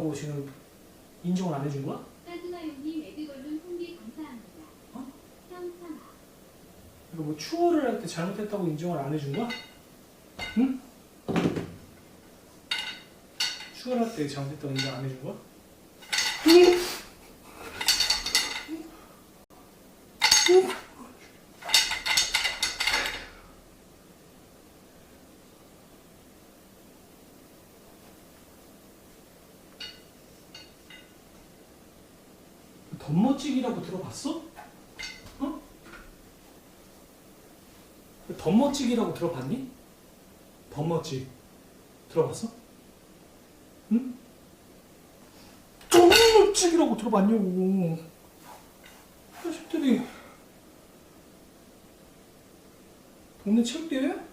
하고 지금 인정을 안 해준 거야? 에드걸룬 감사합니다. 어? 이거 뭐 추월을 할 때 잘못했다고 인정을 안 해준 거야? 응? 추월할 때 잘못했다고 인정 안 해준 거야? 덧멋지기라고 들어봤어? 어? 덧멋지기라고 들어봤니? 덧멋지 들어봤어? 응? 덧멋지기라고 들어봤냐고 자식들이 동네 체육대회?